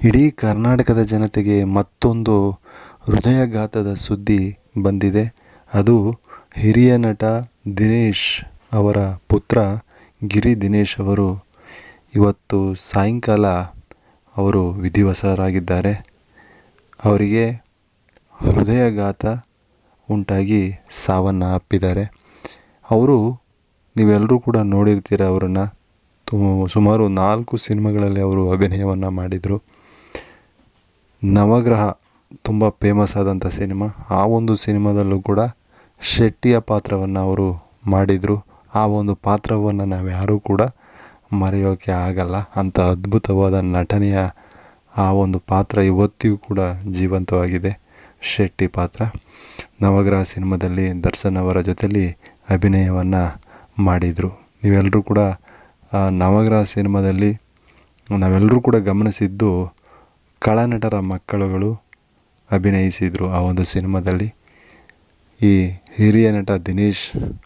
ಇಡೀ ಕರ್ನಾಟಕದ ಜನತೆಗೆ ಮತ್ತೊಂದು ಹೃದಯಘಾತದ ಸುದ್ದಿ ಬಂದಿದೆ. ಅದು ಹಿರಿಯ ನಟ ದಿನೇಶ್ ಅವರ ಪುತ್ರ ಗಿರಿ ದಿನೇಶ್ ಅವರು ಇವತ್ತು ಸಾಯಂಕಾಲ ಅವರು ವಿಧಿವಶರಾಗಿದ್ದಾರೆ. ಅವರಿಗೆ ಹೃದಯಘಾತ ಉಂಟಾಗಿ ಸಾವನ್ನಪ್ಪಿದ್ದಾರೆ ಅವರು ನೀವೆಲ್ಲರೂ ಕೂಡ ನೋಡಿರ್ತೀರ ಅವರನ್ನು. ತು ಸುಮಾರು ನಾಲ್ಕು ಸಿನಿಮಾಗಳಲ್ಲಿ ಅವರು ಅಭಿನಯವನ್ನು ಮಾಡಿದರು. ನವಗ್ರಹ ತುಂಬ ಫೇಮಸ್ ಆದಂಥ ಸಿನಿಮಾ ಆ ಒಂದು ಸಿನಿಮಾದಲ್ಲೂ ಕೂಡ ಶೆಟ್ಟಿಯ ಪಾತ್ರವನ್ನು ಅವರು ಮಾಡಿದರು. ಆ ಒಂದು ಪಾತ್ರವನ್ನು ನಾವು ಯಾರೂ ಕೂಡ ಮರೆಯೋಕೆ ಆಗಲ್ಲ. ಅಂಥ ಅದ್ಭುತವಾದ ನಟನೆಯ ಆ ಒಂದು ಪಾತ್ರ ಇವತ್ತಿಗೂ ಕೂಡ ಜೀವಂತವಾಗಿದೆ. ಶೆಟ್ಟಿ ಪಾತ್ರ. ನವಗ್ರಹ ಸಿನಿಮಾದಲ್ಲಿ ದರ್ಶನ್ ಅವರ ಜೊತೆಯಲ್ಲಿ ಅಭಿನಯವನ್ನು ಮಾಡಿದರು. ನೀವೆಲ್ಲರೂ ಕೂಡ ನವಗ್ರಹ ಸಿನಿಮಾದಲ್ಲಿ ನಾವೆಲ್ಲರೂ ಕೂಡ ಗಮನಿಸಿದ್ದು ಕಳನಟರ ಮಕ್ಕಳುಗಳು ಅಭಿನಯಿಸಿದರು ಆ ಒಂದು ಸಿನಿಮಾದಲ್ಲಿ. ಈ ಹಿರಿಯ ನಟ ದಿನೇಶ್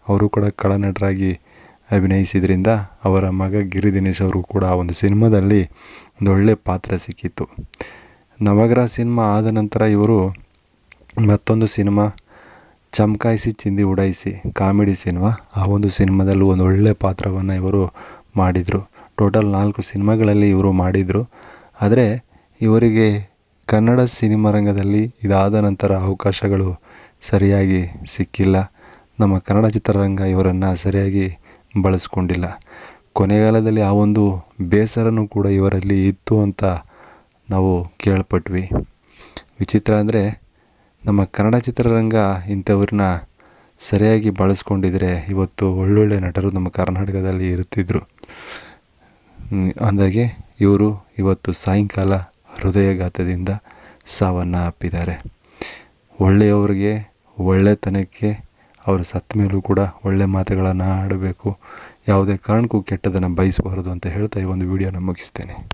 ಅವರು ಕೂಡ ಕಳನಟರಾಗಿ ಅಭಿನಯಿಸಿದ್ರಿಂದ ಅವರ ಮಗ ಗಿರಿ ದಿನೇಶ್ ಅವರು ಕೂಡ ಆ ಒಂದು ಸಿನಿಮಾದಲ್ಲಿ ಒಂದು ಒಳ್ಳೆಯ ಪಾತ್ರ ಸಿಕ್ಕಿತ್ತು. ನವಗ್ರಹ ಸಿನಿಮಾ ಆದ ನಂತರ ಇವರು ಮತ್ತೊಂದು ಸಿನಿಮಾ, ಚಮಕಾಯಿಸಿ ಚಿಂದಿ ಉಡಾಯಿಸಿ ಕಾಮಿಡಿ ಸಿನಿಮಾ, ಆ ಒಂದು ಸಿನಿಮಾದಲ್ಲೂ ಒಂದು ಒಳ್ಳೆಯ ಪಾತ್ರವನ್ನು ಇವರು ಮಾಡಿದರು. ಟೋಟಲ್ ನಾಲ್ಕು ಸಿನಿಮಾಗಳಲ್ಲಿ ಇವರು ಮಾಡಿದರು. ಆದರೆ ಇವರಿಗೆ ಕನ್ನಡ ಸಿನಿಮಾ ರಂಗದಲ್ಲಿ ಇದಾದ ನಂತರ ಅವಕಾಶಗಳು ಸರಿಯಾಗಿ ಸಿಕ್ಕಿಲ್ಲ. ನಮ್ಮ ಕನ್ನಡ ಚಿತ್ರರಂಗ ಇವರನ್ನು ಸರಿಯಾಗಿ ಬಳಸ್ಕೊಂಡಿಲ್ಲ. ಕೊನೆಗಾಲದಲ್ಲಿ ಆ ಒಂದು ಬೇಸರನೂ ಕೂಡ ಇವರಲ್ಲಿ ಇತ್ತು ಅಂತ ನಾವು ಕೇಳ್ಪಟ್ವಿ. ವಿಚಿತ್ರ ಅಂದರೆ ನಮ್ಮ ಕನ್ನಡ ಚಿತ್ರರಂಗ ಇಂಥವ್ರನ್ನ ಸರಿಯಾಗಿ ಬಳಸ್ಕೊಂಡಿದ್ರೆ ಇವತ್ತು ಒಳ್ಳೊಳ್ಳೆ ನಟರು ನಮ್ಮ ಕರ್ನಾಟಕದಲ್ಲಿ ಇರುತ್ತಿದ್ದರು ಅಂದಾಗೆ ಇವರು ಇವತ್ತು ಸಾಯಂಕಾಲ ಹೃದಯಘಾತದಿಂದ ಸಾವನ್ನು ಅಪ್ಪಿದ್ದಾರೆ. ಒಳ್ಳೆಯವರಿಗೆ ಒಳ್ಳೆತನಕ್ಕೆ ಅವರು ಸತ್ತ ಮೇಲೂ ಕೂಡ ಒಳ್ಳೆ ಮಾತುಗಳನ್ನು ಆಡಬೇಕು. ಯಾವುದೇ ಕಾರಣಕ್ಕೂ ಕೆಟ್ಟದನ್ನು ಬಯಸಬಾರದು ಅಂತ ಹೇಳ್ತಾ ಈ ಒಂದು ವಿಡಿಯೋನ ಮುಗಿಸ್ತೇನೆ.